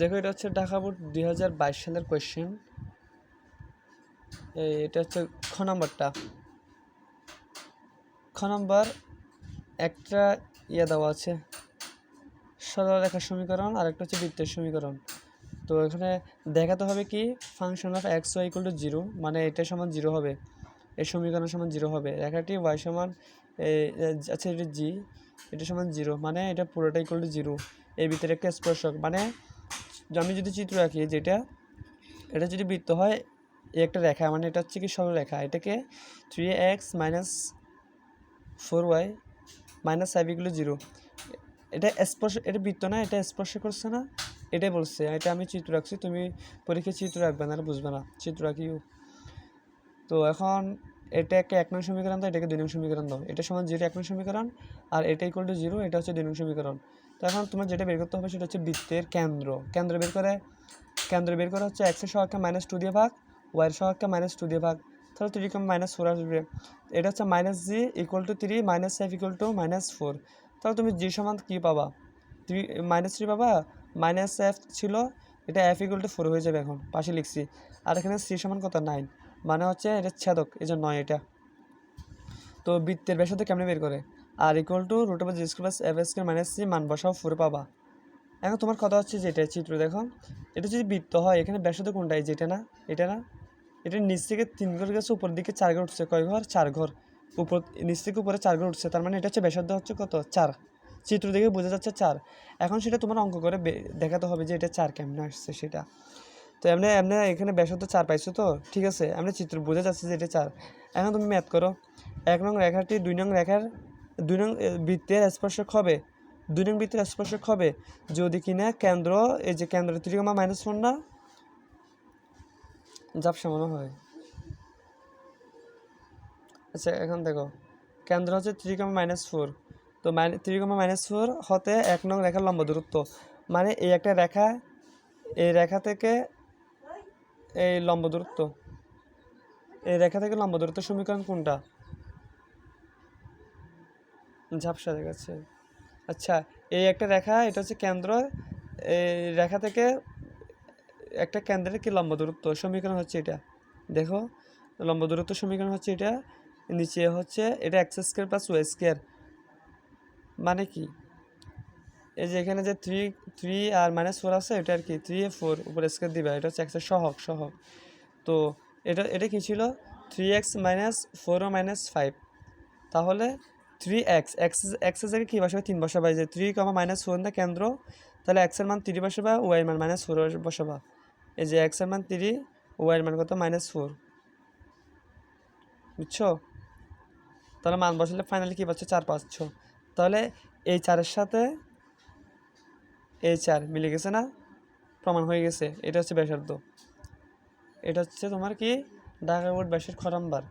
দেখো, এটা হচ্ছে ঢাকা বোর্ড দুই হাজার বাইশ সালের কোয়েশ্চেন এটা হচ্ছে খ নম্বরটা। খ নম্বর, একটা ইয়ে দেওয়া আছে। সরলরেখার সমীকরণ আর একটা হচ্ছে বৃত্তের সমীকরণ। তো এখানে দেখাতে হবে কি function of X Y equal to zero মানে এটা সমান জিরো হবে। এই সমীকরণ সমান জিরো হবে। রেখাটি ওয়াই সমান আচ্ছা এটা জি এটা সমান জিরো মানে এটা পুরোটা ইকুয়াল টু জিরো এর ভিতরে একটা স্পর্শক মানে আমি যদি চিত্র আঁকি, যেটা, এটা যদি বৃত্ত হয়, এই একটা রেখা মানে এটা হচ্ছে কি সরলরেখা এটাকে three X minus four Y minus equal zero এটা স্পর্শ, এটা বৃত্ত না, এটা স্পর্শ করছে না, এটাই বলছে এটা আমি চিত্র রাখছি তুমি পরীক্ষায় চিত্র রাখবে না বুঝবে না, চিত্র রাখিও তো এখন এটাকে এক নং সমীকরণ দাও এটাকে দুই নং সমীকরণ দাও, এটা সমান জিরো এক নং সমীকরণ, আর এটা ইকুয়াল টু জিরো এটা হচ্ছে দুই নং সমীকরণ। তো এখন তোমার যেটা বের করতে হবে সেটা হচ্ছে বৃত্তের কেন্দ্র। কেন্দ্র বের করে, কেন্দ্র বের করা হচ্ছে এক্সের সহকে মাইনাস টু দিয়ে ভাগ ওয়াইয়ের সহকে মাইনাস টু দিয়ে ভাগ। তাহলে থ্রি কম মাইনাস ফোর আসবে। এটা হচ্ছে minus G equal to three minus F equal to minus four তাহলে তুমি জি সমান কী পাবা? থ্রি মাইনাস থ্রি পাবা মাইনাস এফ ছিল, এটা এফ ইকুয়াল টু ফোর হয়ে যাবে এখন, পাশে লিখছি। আর এখানে সি সমান কত? নাইন মানে হচ্ছে এটা ছেদক, এই জন্য নয় এটা। তো বৃত্তের ব্যাসার্ধ কেমনে বের করে? R equal to root over G square plus F square minus C মান বসাও ফোর পাবা। এখন তোমার কথা হচ্ছে যেটা চিত্র দেখো। এটা যদি বৃত্ত হয়, এখানে ব্যাসার্ধ কোনটা? এই যেটা না, এটা না। এটা নিচ থেকে তিন ঘর গেছে, উপর দিকে চার ঘর উঠছে। কয় ঘর? চার ঘর। উপর, নিচ থেকে উপরে চার ঘর উঠছে। তার মানে এটা হচ্ছে ব্যাসার্ধ হচ্ছে কত? চার। চিত্র দেখে বোঝা যাচ্ছে চার। এখন সেটা তোমার অঙ্ক করে দেখাতে হবে যে এটা চার কেমনে আসছে সেটা। তো এমনি এমনি এখানে ব্যাসার্ধ চার পাইছো তো? ঠিক আছে। এমনি চিত্র বোঝা যাচ্ছে যে এটা চার। এখন তুমি ম্যাথ করো। এক নং রেখাটি দুই নং রেখার দুই নং বৃত্তের স্পর্শক হবে। দুই নং বৃত্তের স্পর্শক হবে। যদি কিনা কেন্দ্র, এই যে কেন্দ্র ত্রিকমা মাইনাস ফোর না? ঝাপসা মনে হয়। আচ্ছা এখন দেখো। কেন্দ্র হচ্ছে ত্রিকমা মাইনাস ফোর। তো ত্রিকমা মাইনাস ফোর হতে এক নং রেখার লম্ব দূরত্ব। মানে এই একটা রেখা, এই রেখা থেকে এই লম্ব দূরত্ব। এই রেখা থেকে লম্ব দূরত্ব সমীকরণ কোনটা? ঝাপসা দেখাচ্ছে। আচ্ছা এই একটা রেখা, এটা হচ্ছে কেন্দ্র। এই রেখা থেকে একটা কেন্দ্রের কি লম্ব দূরত্ব? সমীকরণ হচ্ছে এটা। দেখো, লম্ব দূরত্ব সমীকরণ হচ্ছে এটা, নিচে হচ্ছে এটা X square plus Y square মানে কি? এই যে এখানে যে থ্রি থ্রি আর মাইনাস ফোর আছে, এটা আর কি থ্রি এ ফোর উপরে স্কোয়ার দিবে। এটা হচ্ছে এক্সের সহক সহক তো এটা এটা কী ছিল? থ্রি এক্স মাইনাস ফোর ও মাইনাস ফাইভ তাহলে থ্রি এক্স এক্স এক্সের জায়গায় কী বসাবে? তিন বসাবা। যে থ্রি কমা মাইনাস ফোর না কেন্দ্র, তাহলে এক্সের মান থ্রি বসাবা ওয়াই মান মাইনাস ফোর বসাবা। এই যে এক্সের মান থ্রি ওয়াইয়ের মান কত? মাইনাস ফোর বুঝছ? তাহলে মান বসালে ফাইনালি কী পাচ্ছ? চার পাচ্ছ। তাহলে এই চারের সাথে এই চার মিলে গেছে না? প্রমাণ হয়ে গেছে। এটা হচ্ছে ব্যাসার্ধ। এটা হচ্ছে তোমার কি ঢাকা বোর্ড ব্যাসের খ নাম্বার